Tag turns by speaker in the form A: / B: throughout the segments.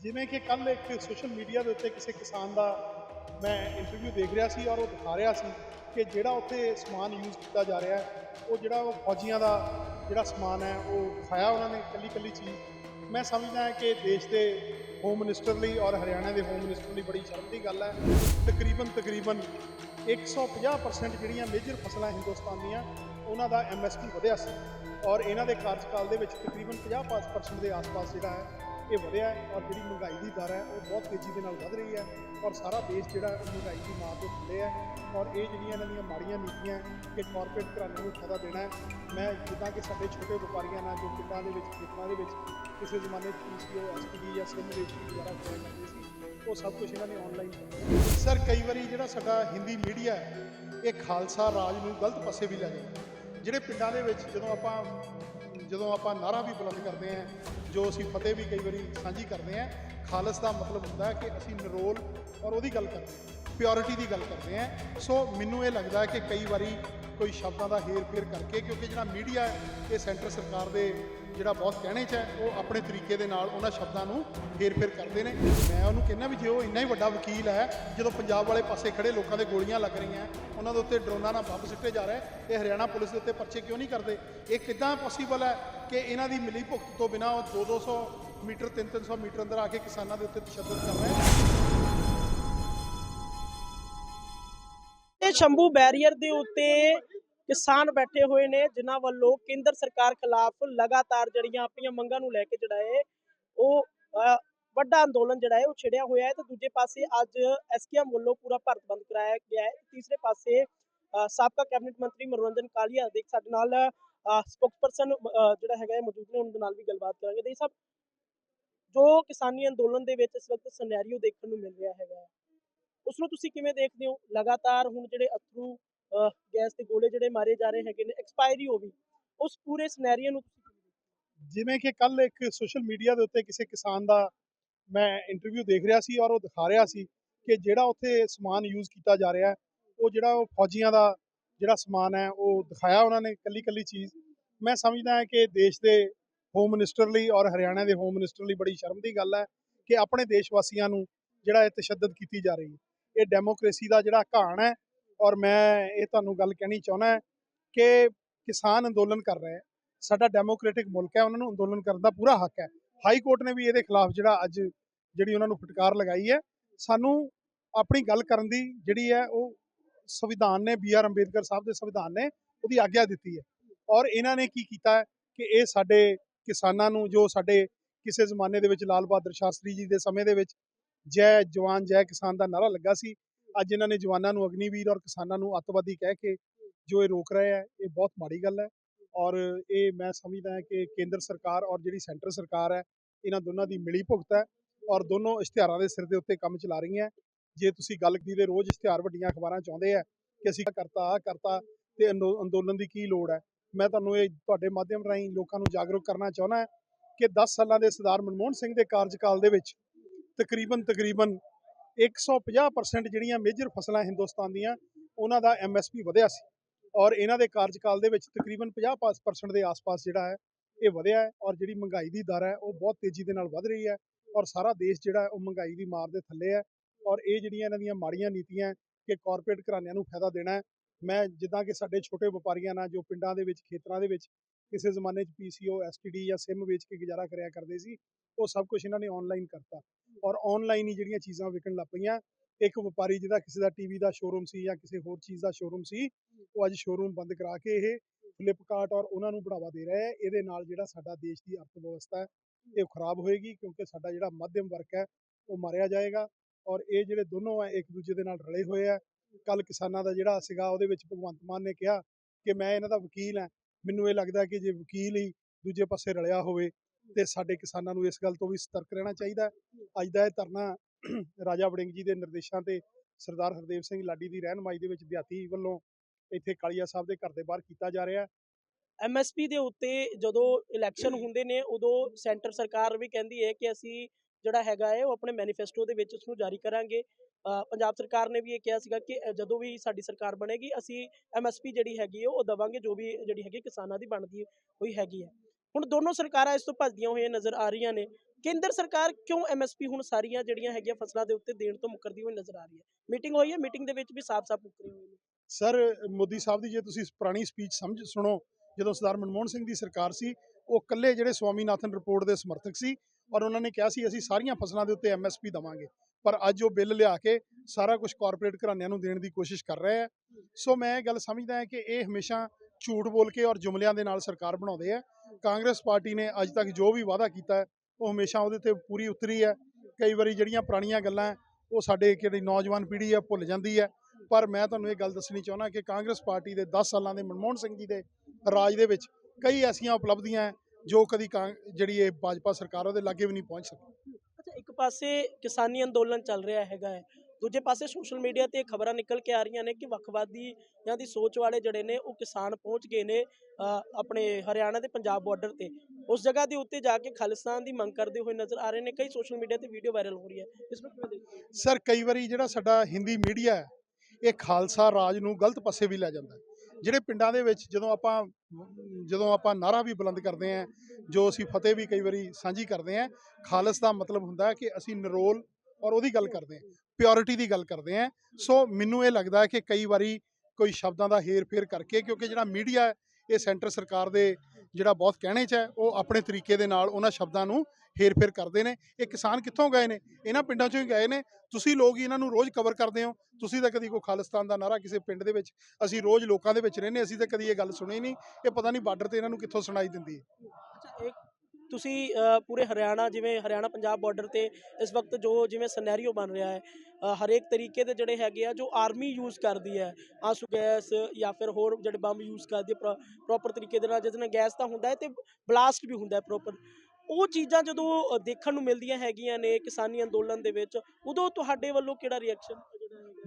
A: ਜਿਵੇਂ ਕਿ ਕੱਲ ਇੱਕ ਸੋਸ਼ਲ ਮੀਡੀਆ ਦੇ ਉੱਤੇ ਕਿਸੇ ਕਿਸਾਨ ਦਾ ਮੈਂ ਇੰਟਰਵਿਊ ਦੇਖ ਰਿਹਾ ਸੀ ਔਰ ਉਹ ਦਿਖਾ ਰਿਹਾ ਸੀ ਕਿ ਜਿਹੜਾ ਉੱਥੇ ਸਮਾਨ ਯੂਜ਼ ਕੀਤਾ ਜਾ ਰਿਹਾ ਹੈ, ਉਹ ਜਿਹੜਾ ਉਹ ਫੌਜੀਆਂ ਦਾ ਜਿਹੜਾ ਸਮਾਨ ਹੈ, ਉਹ ਖਾਇਆ ਉਹਨਾਂ ਨੇ ਕੱਲੀ ਕੱਲੀ ਚੀਜ਼। ਮੈਂ ਸਮਝਦਾ ਹਾਂ ਕਿ ਦੇਸ਼ ਦੇ ਹੋਮ ਮਿਨਿਸਟਰ ਲਈ ਔਰ ਹਰਿਆਣਾ ਦੇ ਹੋਮ ਮਿਨਿਸਟਰ ਲਈ ਬੜੀ ਸ਼ਰਮ ਦੀ ਗੱਲ ਹੈ। ਤਕਰੀਬਨ ਤਕਰੀਬਨ 150% ਜਿਹੜੀਆਂ ਮੇਜਰ ਫਸਲਾਂ ਹਿੰਦੁਸਤਾਨ ਦੀਆਂ, ਉਹਨਾਂ ਦਾ ਐਮਐਸਪੀ ਵਧਿਆ ਸੀ ਔਰ ਇਹਨਾਂ ਦੇ ਕਾਰਜਕਾਲ ਦੇ ਵਿੱਚ ਤਕਰੀਬਨ 50% ਦੇ ਆਸ-ਪਾਸ ਜਿਹੜਾ ਹੈ ਇਹ ਵਧਿਆ ਔਰ ਜਿਹੜੀ ਮਹਿੰਗਾਈ ਦੀ ਦਰ ਹੈ ਉਹ ਬਹੁਤ ਤੇਜ਼ੀ ਦੇ ਨਾਲ ਵਧ ਰਹੀ ਹੈ ਔਰ ਸਾਰਾ ਦੇਸ਼ ਜਿਹੜਾ ਮਹਿੰਗਾਈ ਦੀ ਮਾਰ ਦੇ ਥੱਲੇ ਹੈ ਔਰ ਇਹ ਜਿਹੜੀਆਂ ਇਹਨਾਂ ਦੀਆਂ ਮਾੜੀਆਂ ਨੀਤੀਆਂ ਕਿ ਕਾਰਪੋਰੇਟ ਘਰਾਣਿਆਂ ਨੂੰ ਫਾਇਦਾ ਦੇਣਾ ਹੈ। ਮੈਂ ਜਿੱਦਾਂ ਕਿ ਸਾਡੇ ਛੋਟੇ ਵਪਾਰੀਆਂ ਨਾਲ ਜੋ ਪਿੰਡਾਂ ਦੇ ਵਿੱਚ ਖੇਤਾਂ ਦੇ ਵਿੱਚ ਕਿਸੇ ਜ਼ਮਾਨੇ 'ਚ ਪੀਸੀਓ ਐਸਪੀਡੀ ਜਾਂ ਸਿਮ ਵਿੱਚ ਗੁਜ਼ਾਰਾ ਕਰਿਆ ਕਰਦੇ ਸੀ, ਉਹ ਸਭ ਕੁਝ ਇਹਨਾਂ ਨੇ ਆਨਲਾਈਨ ਸਰ ਕਈ ਵਾਰੀ ਜਿਹੜਾ ਸਾਡਾ ਹਿੰਦੀ ਮੀਡੀਆ ਇਹ ਖਾਲਸਾ ਰਾਜ ਨੂੰ ਗਲਤ ਪਾਸੇ ਵੀ ਲੈ ਜਾਂਦਾ ਜਿਹੜੇ ਪਿੰਡਾਂ ਦੇ ਵਿੱਚ ਜਦੋਂ ਆਪਾਂ ਜਦੋਂ ਆਪਾਂ ਨਾਰਾ ਵੀ ਬੁਲੰਦ ਕਰਦੇ ਹਾਂ, ਜੋ ਅਸੀਂ ਫਤਿਹ ਵੀ ਕਈ ਵਾਰੀ ਸਾਂਝੀ ਕਰਦੇ ਹਾਂ, ਖਾਲਸ ਦਾ ਮਤਲਬ ਹੁੰਦਾ ਕਿ ਅਸੀਂ ਨਿਰੋਲ ਔਰ ਉਹਦੀ ਗੱਲ ਕਰਦੇ ਪਿਓਰਿਟੀ ਦੀ ਗੱਲ ਕਰਦੇ ਹਾਂ। ਸੋ ਮੈਨੂੰ ਇਹ ਲੱਗਦਾ ਕਿ ਕਈ ਵਾਰੀ ਕੋਈ ਸ਼ਬਦਾਂ ਦਾ ਹੇਰ ਫੇਰ ਕਰਕੇ, ਕਿਉਂਕਿ ਜਿਹੜਾ ਮੀਡੀਆ ਇਹ ਸੈਂਟਰ ਸਰਕਾਰ ਦੇ ਜਿਹੜਾ ਬਹੁਤ ਕਹਿਣੇ 'ਚ ਹੈ, ਉਹ ਆਪਣੇ ਤਰੀਕੇ ਦੇ ਨਾਲ ਉਹਨਾਂ ਸ਼ਬਦਾਂ ਨੂੰ ਫੇਰ ਫੇਰ ਕਰਦੇ ਨੇ। ਮੈਂ ਉਹਨੂੰ ਕਹਿੰਦਾ ਵੀ ਜੇ ਉਹ ਇੰਨਾ ਹੀ ਵੱਡਾ ਵਕੀਲ ਹੈ, ਜਦੋਂ ਪੰਜਾਬ ਵਾਲੇ ਪਾਸੇ ਖੜੇ ਲੋਕਾਂ ਦੇ ਗੋਲੀਆਂ ਲੱਗ ਰਹੀਆਂ, ਉਹਨਾਂ ਦੇ ਉੱਤੇ ਡਰੋਨਾਂ ਨਾਲ ਬੰਬ ਸਿੱਟੇ ਜਾ ਰਹੇ, ਇਹ ਹਰਿਆਣਾ ਪੁਲਿਸ ਦੇ ਉੱਤੇ ਪਰਚੇ ਕਿਉਂ ਨਹੀਂ ਕਰਦੇ? ਇਹ ਕਿੱਦਾਂ ਪੋਸੀਬਲ ਹੈ ਕਿ ਇਹਨਾਂ ਦੀ ਮਿਲੀ ਭੁਗਤ ਤੋਂ ਬਿਨਾ ਉਹ 2-200 ਮੀਟਰ 3-300 ਮੀਟਰ ਅੰਦਰ ਆ ਕੇ ਕਿਸਾਨਾਂ ਦੇ ਉੱਤੇ ਤਸ਼ੱਦਦ ਕਰ ਰਹੇ ਹੈ
B: ਇਹ ਸ਼ੰਭੂ ਬੈਰੀਅਰ ਦੇ ਉੱਤੇ ਕਿਸਾਨ ਬੈਠੇ ਹੋਏ ਨੇ ਜਿਨ੍ਹਾਂ ਵੱਲੋਂ ਕੇਂਦਰ ਸਰਕਾਰ ਖਿਲਾਫ ਲਗਾਤਾਰ ਜਿਹੜੀਆਂ ਆਪਣੀਆਂ ਮੰਗਾਂ ਨੂੰ ਲੈ ਕੇ ਜਿਹੜਾ ਹੈ ਉਹ ਵੱਡਾ ਅੰਦੋਲਨ ਜਿਹੜਾ ਹੈ ਉਹ ਛਿੜਿਆ ਹੋਇਆ ਹੈ ਤੇ ਦੂਜੇ ਪਾਸੇ ਅੱਜ ਐਸਕੇਐਮ ਵੱਲੋਂ ਪੂਰਾ ਭਾਰਤ ਬੰਦ ਕਰਾਇਆ ਗਿਆ ਹੈ ਤੀਸਰੇ ਪਾਸੇ ਸਾਬਕਾ ਕੈਬਨਿਟ ਮੰਤਰੀ ਮਨੋਰੰਜਨ ਕਾਲੀਆ ਦੇ ਸਾਡੇ ਨਾਲ ਸਪੋਕਸਪਰਸਨ ਜਿਹੜਾ ਹੈਗਾ ਮੌਜੂਦ ਨੇ ਉਹਨਾਂ ਦੇ ਨਾਲ ਵੀ ਗੱਲਬਾਤ ਕਰਾਂਗੇ। ਤੇ ਸਭ ਜੋ ਕਿਸਾਨੀ ਅੰਦੋਲਨ ਦੇ ਵਿੱਚ ਇਸ ਵਕਤ ਸਿਨੈਰੀਓ ਦੇਖਣ ਨੂੰ ਮਿਲ ਰਿਹਾ ਹੈਗਾ ਹੈ, ਉਸ ਨੂੰ ਤੁਸੀਂ ਕਿਵੇਂ ਦੇਖਦੇ ਹੋ? ਲਗਾਤਾਰ ਹੁਣ ਜਿਹੜੇ ਅਥਰੂ ਗੈਸ ਦੇ ਗੋਲੇ ਜਿਹੜੇ ਮਾਰੇ ਜਾ ਰਹੇ ਹੈਗੇ ਨੇ ਐਕਸਪਾਇਰੀ ਹੋ ਵੀ ਉਸ ਪੂਰੇ ਸਿਨੈਰੀਓ ਨੂੰ
A: ਜਿਵੇਂ ਕਿ ਕੱਲ ਇੱਕ ਸੋਸ਼ਲ ਮੀਡੀਆ ਦੇ ਉੱਤੇ ਕਿਸੇ ਕਿਸਾਨ ਦਾ ਮੈਂ ਇੰਟਰਵਿਊ ਦੇਖ ਰਿਹਾ ਸੀ ਔਰ ਉਹ ਦਿਖਾ ਰਿਹਾ ਸੀ ਕਿ ਜਿਹੜਾ ਉੱਥੇ ਸਮਾਨ ਯੂਜ਼ ਕੀਤਾ ਜਾ ਰਿਹਾ ਉਹ ਜਿਹੜਾ ਉਹ ਫੌਜੀਆਂ ਦਾ ਜਿਹੜਾ ਸਮਾਨ ਹੈ, ਉਹ ਦਿਖਾਇਆ ਉਹਨਾਂ ਨੇ ਕੱਲੀ ਕੱਲੀ ਚੀਜ਼। ਮੈਂ ਸਮਝਦਾ ਹਾਂ ਕਿ ਦੇਸ਼ ਦੇ ਹੋਮ ਮਿਨਿਸਟਰ ਲਈ ਔਰ ਹਰਿਆਣਾ ਦੇ ਹੋਮ ਮਿਨਿਸਟਰ ਲਈ ਬੜੀ ਸ਼ਰਮ ਦੀ ਗੱਲ ਹੈ ਕਿ ਆਪਣੇ ਦੇਸ਼ ਵਾਸੀਆਂ ਨੂੰ ਜਿਹੜਾ ਇਹ ਤਸ਼ੱਦਦ ਕੀਤੀ ਜਾ ਰਹੀ ਹੈ। ਇਹ ਡੈਮੋਕ੍ਰੇਸੀ ਦਾ ਜਿਹੜਾ ਘਾਣ ਹੈ ਔਰ ਮੈਂ ਇਹ ਤੁਹਾਨੂੰ ਗੱਲ ਕਹਿਣੀ ਚਾਹੁੰਦਾ ਕਿ ਕਿਸਾਨ ਅੰਦੋਲਨ ਕਰ ਰਹੇ ਸਾਡਾ ਡੈਮੋਕ੍ਰੈਟਿਕ ਮੁਲਕ ਹੈ, ਉਹਨਾਂ ਨੂੰ ਅੰਦੋਲਨ ਕਰਨ ਦਾ ਪੂਰਾ ਹੱਕ ਹੈ। ਹਾਈ ਕੋਰਟ ਨੇ ਵੀ ਇਹਦੇ ਖਿਲਾਫ ਜਿਹੜਾ ਅੱਜ ਜਿਹੜੀ ਉਹਨਾਂ ਨੂੰ ਫਟਕਾਰ ਲਗਾਈ ਹੈ, ਸਾਨੂੰ ਆਪਣੀ ਗੱਲ ਕਰਨ ਦੀ ਜਿਹੜੀ ਹੈ ਉਹ ਸੰਵਿਧਾਨ ਨੇ, ਬੀ ਆਰ ਅੰਬੇਦਕਰ ਸਾਹਿਬ ਦੇ ਸੰਵਿਧਾਨ ਨੇ ਉਹਦੀ ਆਗਿਆ ਦਿੱਤੀ ਹੈ। ਔਰ ਇਹਨਾਂ ਨੇ ਕੀ ਕੀਤਾ ਕਿ ਇਹ ਸਾਡੇ ਕਿਸਾਨਾਂ ਨੂੰ, ਜੋ ਸਾਡੇ ਕਿਸੇ ਜ਼ਮਾਨੇ ਦੇ ਵਿੱਚ ਲਾਲ ਬਹਾਦਰ ਸ਼ਾਸਤਰੀ ਜੀ ਦੇ ਸਮੇਂ ਦੇ ਵਿੱਚ ਜੈ ਜਵਾਨ, ਜੈ ਕਿਸਾਨ ਦਾ ਨਾਰਾ ਲੱਗਾ ਸੀ ਅੱਜ ਇਹਨਾਂ ਨੇ ਜਵਾਨਾਂ ਨੂੰ ਅਗਨੀਵੀਰ ਔਰ ਕਿਸਾਨਾਂ ਨੂੰ ਅੱਤਵਾਦੀ ਕਹਿ ਕੇ ਜੋ ਇਹ ਰੋਕ ਰਹੇ ਹੈ, ਇਹ ਬਹੁਤ ਮਾੜੀ ਗੱਲ ਹੈ ਔਰ ਇਹ ਮੈਂ ਸਮਝਦਾ ਹਾਂ ਕਿ ਕੇਂਦਰ ਸਰਕਾਰ ਔਰ ਜਿਹੜੀ ਸੈਂਟਰ ਸਰਕਾਰ ਹੈ, ਇਹਨਾਂ ਦੋਨਾਂ ਦੀ ਮਿਲੀ ਭੁਗਤ ਹੈ ਔਰ ਦੋਨੋਂ ਇਸ਼ਤਿਹਾਰਾਂ ਦੇ ਸਿਰ ਦੇ ਉੱਤੇ ਕੰਮ ਚਲਾ ਰਹੀਆਂ ਜੇ ਤੁਸੀਂ ਗੱਲ ਕੀਤੀ ਦੇ ਰੋਜ਼ ਇਸ਼ਤਿਹਾਰ ਵੱਡੀਆਂ ਅਖਬਾਰਾਂ ਚਾਹੁੰਦੇ ਆ ਕਿ ਅਸੀਂ ਕਰਤਾ ਆ ਕਰਤਾ ਤੇ ਅੰਦੋ- ਅੰਦੋਲਨ ਦੀ ਕੀ ਲੋੜ ਹੈ। ਮੈਂ ਤੁਹਾਨੂੰ ਇਹ ਤੁਹਾਡੇ ਮਾਧਿਅਮ ਰਾਹੀਂ ਲੋਕਾਂ ਨੂੰ ਜਾਗਰੂਕ ਕਰਨਾ ਚਾਹੁੰਦਾ ਕਿ 10 ਸਾਲਾਂ ਦੇ ਸਰਦਾਰ ਮਨਮੋਹਨ ਸਿੰਘ ਦੇ ਕਾਰਜਕਾਲ ਦੇ ਵਿੱਚ ਤਕਰੀਬਨ ਤਕਰੀਬਨ 150% ਜਿਹੜੀਆਂ ਮੇਜਰ ਫਸਲਾਂ ਹਿੰਦੁਸਤਾਨ ਦੀਆਂ, ਉਹਨਾਂ ਦਾ ਐਮਐਸਪੀ ਵਧਿਆ ਸੀ। ਔਰ ਇਹਨਾਂ ਦੇ ਕਾਰਜਕਾਲ ਦੇ ਵਿੱਚ ਤਕਰੀਬਨ 50% ਦੇ ਆਸ-ਪਾਸ ਜਿਹੜਾ ਹੈ, ਇਹ ਵਧਿਆ ਹੈ। ਔਰ ਜਿਹੜੀ ਮਹਿੰਗਾਈ ਦੀ ਦਰ ਹੈ, ਉਹ ਬਹੁਤ ਤੇਜ਼ੀ ਦੇ ਨਾਲ ਵੱਧ ਰਹੀ ਹੈ। ਔਰ ਸਾਰਾ ਦੇਸ਼ ਜਿਹੜਾ ਉਹ ਮਹਿੰਗਾਈ ਦੀ ਮਾਰ ਦੇ ਥੱਲੇ ਹੈ। ਔਰ ਇਹ ਜਿਹੜੀਆਂ ਇਹਨਾਂ ਦੀਆਂ ਮਾੜੀਆਂ ਨੀਤੀਆਂ ਕਿ ਕਾਰਪੋਰੇਟ ਘਰਾਣਿਆਂ ਨੂੰ ਫਾਇਦਾ ਦੇਣਾ ਹੈ, ਮੈਂ ਜਿੱਦਾਂ ਕਿ ਸਾਡੇ ਛੋਟੇ ਵਪਾਰੀਆਂ ਨਾਲ ਜੋ ਪਿੰਡਾਂ ਦੇ ਵਿੱਚ, ਖੇਤਰਾਂ ਦੇ ਵਿੱਚ ਕਿਸੇ ਜ਼ਮਾਨੇ 'ਚ ਪੀਸੀਓ ਐਸਟੀਡੀ ਜਾਂ ਸਿਮ ਵੇਚ ਕੇ ਗੁਜ਼ਾਰਾ ਕਰਿਆ ਕਰਦੇ ਸੀ ਉਹ ਸਭ ਕੁਝ ਇਹਨਾਂ ਨੇ ਆਨਲਾਈਨ ਕਰਤਾ ਔਰ ਆਨਲਾਈਨ ਹੀ ਜਿਹੜੀਆਂ ਚੀਜ਼ਾਂ ਵਿਕਣ ਲੱਗ ਪਈਆਂ, ਇੱਕ ਵਪਾਰੀ ਜਿਹਦਾ ਕਿਸੇ ਦਾ ਟੀਵੀ ਦਾ ਸ਼ੋਰੂਮ ਸੀ ਜਾਂ ਕਿਸੇ ਹੋਰ ਚੀਜ਼ ਦਾ ਸ਼ੋਰੂਮ ਸੀ, ਉਹ ਅੱਜ ਸ਼ੋਰੂਮ ਬੰਦ ਕਰਾ ਕੇ ਇਹ ਫਲਿੱਪਕਾਰਟ ਔਰ ਉਹਨਾਂ ਨੂੰ ਬੜਾਵਾ ਦੇ ਰਿਹਾ ਹੈ, ਇਹਦੇ ਨਾਲ ਜਿਹੜਾ ਸਾਡਾ ਦੇਸ਼ ਦੀ ਅਰਥ ਵਿਵਸਥਾ ਹੈ, ਇਹ ਖਰਾਬ ਹੋਏਗੀ ਕਿਉਂਕਿ ਸਾਡਾ ਜਿਹੜਾ ਮੱਧਮ ਵਰਗ ਹੈ, ਉਹ ਮਾਰਿਆ ਜਾਏਗਾ ਔਰ ਇਹ ਜਿਹੜੇ ਦੋਨੋਂ ਹੈ ਇੱਕ ਦੂਜੇ ਦੇ ਨਾਲ ਰਲੇ ਹੋਏ ਆ ਕੱਲ ਕਿਸਾਨਾਂ ਦਾ ਜਿਹੜਾ ਸੀਗਾ ਉਹਦੇ ਵਿੱਚ ਭਗਵੰਤ ਮਾਨ ਨੇ ਕਿਹਾ ਕਿ ਮੈਂ ਇਹਨਾਂ ਦਾ ਵਕੀਲ ਹਾਂ, ਮੈਨੂੰ ਇਹ ਲੱਗਦਾ ਕਿ ਜੇ ਵਕੀਲ ਹੀ ਦੂਜੇ ਪਾਸੇ ਰਲਿਆ ਹੋਵੇ ਤੇ ਸਾਡੇ ਕਿਸਾਨਾਂ ਨੂੰ ਇਸ ਗੱਲ ਤੋਂ ਵੀ ਸਤਰਕ ਰਹਿਣਾ ਚਾਹੀਦਾ ਅੱਜ ਦਾ ਇਹ ਧਰਨਾ ਰਾਜਾ ਵੜਿੰਗ ਜੀ ਦੇ ਨਿਰਦੇਸ਼ਾਂ ਤੇ ਸਰਦਾਰ ਹਰਦੇਵ ਸਿੰਘ ਲਾਡੀ ਦੀ ਰਹਿਨਮਾਈ ਦੇ ਵਿੱਚ ਦਿਹਾਤੀ ਵੱਲੋਂ ਇੱਥੇ ਕਾਲੀਆ ਸਾਹਿਬ ਦੇ ਘਰ ਦੇ ਬਾਹਰ ਕੀਤਾ ਜਾ ਰਿਹਾ ਹੈ।
B: ਐਮਐਸਪੀ ਦੇ ਉੱਤੇ ਜਦੋਂ ਇਲੈਕਸ਼ਨ ਹੁੰਦੇ ਨੇ, ਉਦੋਂ ਸੈਂਟਰ ਸਰਕਾਰ ਵੀ ਕਹਿੰਦੀ ਹੈ ਕਿ ਅਸੀਂ ਜਿਹੜਾ ਹੈਗਾ ਹੈ, ਉਹ ਆਪਣੇ ਮੈਨੀਫੈਸਟੋ ਦੇ ਵਿੱਚ ਉਸ ਨੂੰ ਜਾਰੀ ਕਰਾਂਗੇ। ਪੰਜਾਬ ਸਰਕਾਰ ਨੇ ਵੀ ਇਹ ਕਿਹਾ ਸੀਗਾ ਕਿ ਜਦੋਂ ਵੀ ਸਾਡੀ ਸਰਕਾਰ ਬਣੇਗੀ, ਅਸੀਂ ਐਮਐਸਪੀ ਜਿਹੜੀ ਹੈਗੀ ਹੈ, ਉਹ ਦਵਾਂਗੇ, ਜੋ ਵੀ ਜਿਹੜੀ ਹੈਗੀ ਕਿਸਾਨਾਂ ਦੀ ਬਣਦੀ ਹੋਈ ਹੈਗੀ ਹੈ। ਹੁਣ ਦੋਨੋਂ ਸਰਕਾਰਾਂ ਇਸ ਤੋਂ ਭੱਜਦੀਆਂ ਹੋਈਆਂ ਨਜ਼ਰ ਆ ਰਹੀਆਂ ਨੇ। ਕੇਂਦਰ ਸਰਕਾਰ ਕਿਉਂ ਐਮਐਸਪੀ ਹੁਣ ਸਾਰੀਆਂ ਜਿਹੜੀਆਂ ਹੈਗੀਆਂ ਫਸਲਾਂ ਦੇ ਉੱਤੇ ਦੇਣ ਤੋਂ ਮੁੱਕਰਦੀ ਹੋਈ ਨਜ਼ਰ ਆ ਰਹੀ ਹੈ? ਮੀਟਿੰਗ ਹੋਈ ਹੈ? ਮੀਟਿੰਗ ਦੇ ਵਿੱਚ ਵੀ ਸਾਫ਼-ਸਾਫ਼ ਮੁੱਕਰੇ ਹੋਏ ਨੇ।
A: ਸਰ, ਮੋਦੀ ਸਾਹਿਬ ਦੀ ਜੇ ਤੁਸੀਂ ਪੁਰਾਣੀ ਸਪੀਚ ਸਮਝ, ਸੁਣੋ, ਜਦੋਂ ਸਰਦਾਰ ਮਨਮੋਹਨ ਸਿੰਘ ਦੀ ਸਰਕਾਰ ਸੀ, ਉਹ ਇਕੱਲੇ ਜਿਹੜੇ ਸਵਾਮੀਨਾਥਨ ਰਿਪੋਰਟ ਦੇ ਸਮਰਥਕ ਸੀ ਔਰ ਉਹਨਾਂ ਨੇ ਕਿਹਾ ਸੀ, ਅਸੀਂ ਸਾਰੀਆਂ ਫਸਲਾਂ ਦੇ ਉੱਤੇ ਐਮਐਸਪੀ ਦਵਾਂਗੇ। ਪਰ ਅੱਜ ਉਹ ਬਿੱਲ ਲਿਆ ਕੇ ਸਾਰਾ ਕੁਝ ਕਾਰਪੋਰੇਟ ਘਰਾਣਿਆਂ ਨੂੰ ਦੇਣ ਦੀ ਕੋਸ਼ਿਸ਼ ਕਰ ਰਹੇ ਹੈ ਸੋ ਮੈਂ ਇਹ ਗੱਲ ਸਮਝਦਾ ਹਾਂ ਕਿ ਇਹ ਹਮੇਸ਼ਾ ਝੂਠ ਬੋਲ ਕੇ ਔਰ ਜੁਮਲਿਆਂ ਦੇ ਨਾਲ ਸਰਕਾਰ ਬਣਾਉਂਦੇ ਆ। ਕਾਂਗਰਸ ਪਾਰਟੀ ਨੇ ਅੱਜ ਤੱਕ ਜੋ ਵੀ ਵਾਅਦਾ ਕੀਤਾ ਉਹ ਹਮੇਸ਼ਾ ਉਹਦੇ ਤੇ ਪੂਰੀ ਉਤਰੀ ਹੈ। ਕਈ ਵਾਰੀ ਜਿਹੜੀਆਂ ਪੁਰਾਣੀਆਂ ਗੱਲਾਂ ਹੈ, ਉਹ ਸਾਡੇ ਜਿਹੜੀ ਨੌਜਵਾਨ ਪੀੜ੍ਹੀ ਹੈ ਭੁੱਲ ਜਾਂਦੀ ਹੈ। ਪਰ ਮੈਂ ਤੁਹਾਨੂੰ ਇਹ ਗੱਲ ਦੱਸਣੀ ਚਾਹੁੰਦਾ ਕਿ ਕਾਂਗਰਸ ਪਾਰਟੀ ਦੇ 10 ਸਾਲਾਂ ਦੇ ਮਨਮੋਹਨ ਸਿੰਘ ਜੀ ਦੇ ਰਾਜ ਦੇ ਵਿੱਚ ਕਈ ਐਸੀਆਂ ਉਪਲਬਧੀਆਂ ਹੈ ਜੋ ਕਦੀ ਕਾਂ- ਜਿਹੜੀ ਇਹ ਭਾਜਪਾ ਸਰਕਾਰ ਉਹਦੇ ਲਾਗੇ ਵੀ ਨਹੀਂ ਪਹੁੰਚ ਸਕੀ
B: ਅੱਛਾ ਇੱਕ ਪਾਸੇ ਕਿਸਾਨੀ ਅੰਦੋਲਨ ਚੱਲ ਰਿਹਾ ਹੈਗਾ ਹੈ ਦੂਜੇ ਪਾਸੇ ਸੋਸ਼ਲ ਮੀਡੀਆ ਤੇ ਖਬਰਾਂ ਨਿਕਲ ਕੇ ਆ ਰਹੀਆਂ ਨੇ ਕਿ ਵੱਖਵਾਦੀ ਜਾਂ ਦੀ ਸੋਚ ਵਾਲੇ ਜਿਹੜੇ ਨੇ ਉਹ ਕਿਸਾਨ ਪਹੁੰਚ ਗਏ ਨੇ ਆਪਣੇ ਹਰਿਆਣਾ ਤੇ ਪੰਜਾਬ ਬਾਰਡਰ ਤੇ। ਉਸ ਜਗ੍ਹਾ ਦੇ ਉੱਤੇ ਜਾ ਕੇ ਖਾਲਿਸਤਾਨ ਦੀ ਮੰਗ ਕਰਦੇ ਹੋਏ ਨਜ਼ਰ ਆ ਰਹੇ ਨੇ। ਕਈ ਸੋਸ਼ਲ ਮੀਡੀਆ ਤੇ ਵੀਡੀਓ ਵਾਇਰਲ ਹੋ ਰਹੀ ਹੈ। ਇਸ ਨੂੰ ਕਿਵੇਂ ਦੇਖਦੇ
A: ਸਰ, ਕਈ ਵਾਰੀ ਜਿਹੜਾ ਸਾਡਾ ਹਿੰਦੀ ਮੀਡੀਆ ਹੈ, ਇਹ ਖਾਲਸਾ ਰਾਜ ਨੂੰ ਗਲਤ ਪਾਸੇ ਵੀ ਲੈ ਜਾਂਦਾ ਜਿਹੜੇ ਪਿੰਡਾਂ ਦੇ ਵਿੱਚ ਜਦੋਂ ਆਪਾਂ ਜਦੋਂ ਆਪਾਂ ਨਾਰਾ ਵੀ ਬੁਲੰਦ ਕਰਦੇ ਆਂ ਜੋ ਅਸੀਂ ਫਤਿਹ ਵੀ ਕਈ ਵਾਰੀ ਸਾਂਝੀ ਕਰਦੇ ਆਂ ਖਾਲਸ ਦਾ ਮਤਲਬ ਹੁੰਦਾ ਕਿ ਅਸੀਂ ਨਰੋਲ ਔਰ ਉਹਦੀ ਗੱਲ ਕਰਦੇ ਆਂ ਪਿਓਰਿਟੀ ਦੀ ਗੱਲ ਕਰਦੇ ਆਂ। ਸੋ ਮੈਨੂੰ ਇਹ ਲੱਗਦਾ ਹੈ ਕਿ ਕਈ ਵਾਰੀ ਕੋਈ ਸ਼ਬਦਾਂ ਦਾ ਹੇਰ-ਫੇਰ ਕਰਕੇ ਕਿਉਂਕਿ ਜਿਹੜਾ ਮੀਡੀਆ ਹੈ ਇਹ ਸੈਂਟਰ ਸਰਕਾਰ ਦੇ ਜਿਹੜਾ ਬਹੁਤ ਕਹਿਣੇ 'ਚ ਹੈ ਉਹ ਆਪਣੇ ਤਰੀਕੇ ਦੇ ਨਾਲ ਉਹਨਾਂ ਸ਼ਬਦਾਂ ਨੂੰ ਹੇਰ-ਫੇਰ ਕਰਦੇ ਨੇ। ਇਹ ਕਿਸਾਨ ਕਿੱਥੋਂ ਗਏ ਨੇ? ਇਹਨਾਂ ਪਿੰਡਾਂ 'ਚੋਂ ਹੀ ਗਏ ਨੇ। ਤੁਸੀਂ ਲੋਕ ਹੀ ਇਹਨਾਂ ਨੂੰ ਰੋਜ਼ ਕਵਰ ਕਰਦੇ ਹੋ। ਤੁਸੀਂ ਤਾਂ ਕਦੀ ਕੋਈ ਖਾਲਿਸਤਾਨ ਦਾ ਨਾਰਾ ਕਿਸੇ ਪਿੰਡ ਦੇ ਵਿੱਚ ਅਸੀਂ ਰੋਜ਼ ਲੋਕਾਂ ਦੇ ਵਿੱਚ ਰਹਿੰਦੇ ਅਸੀਂ ਤਾਂ ਕਦੀ ਇਹ ਗੱਲ ਸੁਣੀ ਨਹੀਂ। ਇਹ ਪਤਾ ਨਹੀਂ ਬਾਰਡਰ ਤੇ ਇਹਨਾਂ ਨੂੰ ਕਿੱਥੋਂ ਸੁਣਾਈ ਦਿੰਦੀ ਹੈ।
B: ਤੁਸੀਂ ਪੂਰੇ ਹਰਿਆਣਾ, ਜਿਵੇਂ ਹਰਿਆਣਾ ਪੰਜਾਬ ਬਾਰਡਰ ਤੇ ਇਸ ਵਕਤ ਜੋ ਜਿਵੇਂ ਸਿਨੈਰੀਓ ਬਣ ਰਿਹਾ ਹੈ ਹਰੇਕ ਤਰੀਕੇ ਦੇ ਜਿਹੜੇ ਹੈਗੇ ਆ, ਜੋ ਆਰਮੀ ਯੂਜ਼ ਕਰਦੀ ਹੈ, ਆਸੂ ਗੈਸ ਜਾਂ ਫਿਰ ਹੋਰ ਜਿਹੜੇ ਬੰਬ ਯੂਜ਼ ਕਰਦੀ ਹੈ ਪ੍ਰੋਪਰ ਤਰੀਕੇ ਦੇ ਨਾਲ, ਜਿਹਦੇ ਨਾਲ ਗੈਸ ਤਾਂ ਹੁੰਦਾ ਹੈ ਤੇ ਬਲਾਸਟ ਵੀ ਹੁੰਦਾ ਹੈ ਪ੍ਰੋਪਰ ਉਹ ਚੀਜ਼ਾਂ ਜਦੋਂ ਦੇਖਣ ਨੂੰ ਮਿਲਦੀਆਂ ਹੈਗੀਆਂ ਨੇ ਕਿਸਾਨੀ ਅੰਦੋਲਨ ਦੇ ਵਿੱਚ, ਉਦੋਂ ਤੁਹਾਡੇ ਵੱਲੋਂ ਕਿਹੜਾ ਰਿਐਕਸ਼ਨ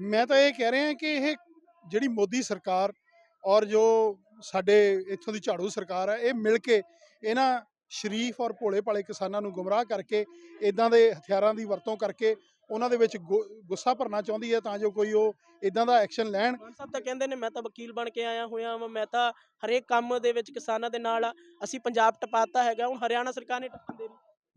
A: ਮੈਂ ਤਾਂ ਇਹ ਕਹਿ ਰਿਹਾ ਕਿ ਇਹ ਜਿਹੜੀ ਮੋਦੀ ਸਰਕਾਰ ਔਰ ਜੋ ਸਾਡੇ ਇੱਥੋਂ ਦੀ ਝਾੜੂ ਸਰਕਾਰ ਹੈ, ਇਹ ਮਿਲ ਕੇ ਇਹਨਾਂ ਸ਼ਰੀਫ ਔਰ ਭੋਲੇ ਭਾਲੇ ਕਿਸਾਨਾਂ ਨੂੰ ਗੁੰਮਰਾਹ ਕਰਕੇ ਇਦਾਂ ਦੇ ਹਥਿਆਰਾਂ ਦੀ ਵਰਤੋਂ ਕਰਕੇ ਉਹਨਾਂ ਦੇ ਵਿੱਚ ਗੁੱਸਾ ਭਰਨਾ ਚਾਹੁੰਦੀ ਹੈ ਤਾਂ ਜੋ ਕੋਈ ਉਹ ਇਦਾਂ ਦਾ ਐਕਸ਼ਨ ਲੈਣ।
B: ਸਾਹਿਬ ਤਾਂ ਕਹਿੰਦੇ ਨੇ ਮੈਂ ਤਾਂ ਵਕੀਲ ਬਣ ਕੇ ਆਇਆ ਹੋਇਆ ਵਾਂ ਮੈਂ ਤਾਂ ਹਰੇਕ ਕੰਮ ਦੇ ਵਿੱਚ ਕਿਸਾਨਾਂ ਦੇ ਨਾਲ ਅਸੀਂ ਪੰਜਾਬ ਟਪਾਤਾ ਹੈਗਾ ਹੁਣ ਹਰਿਆਣਾ ਸਰਕਾਰ ਨੇ ਟੱਪਣ ਦੇ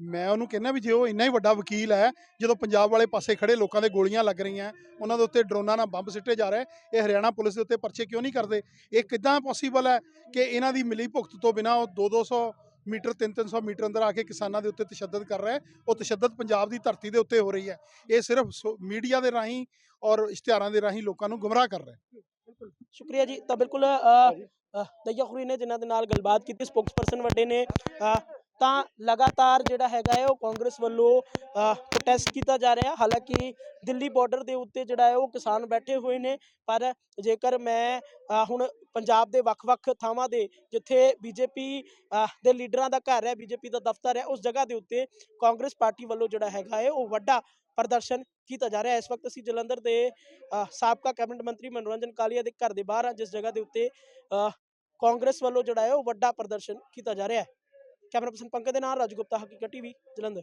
A: ਮੈਂ ਉਹਨੂੰ ਕਹਿੰਦਾ ਵੀ ਜੇ ਉਹ ਇੰਨਾ ਹੀ ਵੱਡਾ ਵਕੀਲ ਹੈ ਜਦੋਂ ਪੰਜਾਬ ਵਾਲੇ ਪਾਸੇ ਖੜੇ ਲੋਕਾਂ ਦੇ ਗੋਲੀਆਂ ਲੱਗ ਰਹੀਆਂ ਉਹਨਾਂ ਦੇ ਉੱਤੇ ਡਰੋਨਾਂ ਨਾਲ ਬੰਬ ਸਿੱਟੇ ਜਾ ਰਹੇ ਇਹ ਹਰਿਆਣਾ ਪੁਲਿਸ ਦੇ ਉੱਤੇ ਪਰਚੇ ਕਿਉਂ ਨਹੀਂ ਕਰਦੇ? ਇਹ ਕਿੱਦਾਂ ਪੋਸੀਬਲ ਹੈ ਕਿ ਇਹਨਾਂ ਦੀ ਮਿਲੀ ਭੁਗਤ ਤੋਂ ਬਿਨਾ ਉਹ 2-200 ਮੀਟਰ 3-300 ਮੀਟਰ ਅੰਦਰ ਆ ਕੇ ਕਿਸਾਨਾਂ ਦੇ ਉੱਤੇ ਤਸ਼ੱਦਦ ਕਰ ਰਿਹਾ ਹੈ। ਉਹ ਤਸ਼ੱਦਦ ਪੰਜਾਬ ਦੀ ਧਰਤੀ ਦੇ ਉੱਤੇ ਹੋ ਰਹੀ ਹੈ। ਇਹ ਸਿਰਫ ਸੋ- ਮੀਡੀਆ ਦੇ ਰਾਹੀਂ ਔਰ ਇਸ਼ਤਿਹਾਰਾਂ ਦੇ ਰਾਹੀਂ ਲੋਕਾਂ ਨੂੰ ਗੁੰਮਰਾਹ ਕਰ ਰਿਹਾ ਹੈ।
B: ਸ਼ੁਕਰੀਆ ਜੀ। ਤਾਂ ਬਿਲਕੁਲ ਦਈਆ ਖੁਰੀ ਨੇ ਜਿਨ੍ਹਾਂ ਦੇ ਨਾਲ ਗੱਲਬਾਤ ਕੀਤੀ। ਸਪੋਕਸਪਰਸਨ ਵੱਡੇ ਨੇ ਤਾਂ ਲਗਾਤਾਰ ਜਿਹੜਾ ਹੈਗਾ ਹੈ ਉਹ ਕਾਂਗਰਸ ਵੱਲੋਂ ਪ੍ਰੋਟੈਸਟ ਕੀਤਾ ਜਾ ਰਿਹਾ। ਹਾਲਾਂਕਿ ਦਿੱਲੀ ਬਾਰਡਰ ਦੇ ਉੱਤੇ ਜਿਹੜਾ ਹੈ ਉਹ ਕਿਸਾਨ ਬੈਠੇ ਹੋਏ ਨੇ, ਪਰ ਜੇਕਰ ਮੈਂ ਹੁਣ ਪੰਜਾਬ ਦੇ ਵੱਖ-ਵੱਖ ਥਾਵਾਂ ਦੇ, ਜਿੱਥੇ ਬੀਜੇਪੀ ਦੇ ਲੀਡਰਾਂ ਦਾ ਘਰ ਹੈ, ਬੀਜੇਪੀ ਦਾ ਦਫ਼ਤਰ ਹੈ, ਉਸ ਜਗ੍ਹਾ ਦੇ ਉੱਤੇ ਕਾਂਗਰਸ ਪਾਰਟੀ ਵੱਲੋਂ ਜਿਹੜਾ ਹੈਗਾ ਹੈ ਉਹ ਵੱਡਾ ਪ੍ਰਦਰਸ਼ਨ ਕੀਤਾ ਜਾ ਰਿਹਾ। ਇਸ ਵਕਤ ਅਸੀਂ ਜਲੰਧਰ ਦੇ ਸਾਬਕਾ ਕੈਬਨਿਟ ਮੰਤਰੀ ਮਨੋਰੰਜਨ ਕਾਲੀਆ ਦੇ ਘਰ ਦੇ ਬਾਹਰ ਆ ਜਿਸ ਜਗ੍ਹਾ ਦੇ ਉੱਤੇ ਕਾਂਗਰਸ ਵੱਲੋਂ ਜਿਹੜਾ ਹੈ ਉਹ ਵੱਡਾ ਪ੍ਰਦਰਸ਼ਨ ਕੀਤਾ ਜਾ ਰਿਹਾ ਹੈ। ਕੈਮਰਾ ਪਰਸਨ ਪੰਕਜ ਦੇ ਨਾਲ ਰਾਜੂ ਗੁਪਤਾ ਹਕੀਕਤ ਟੀਵੀ ਜਲੰਧਰ।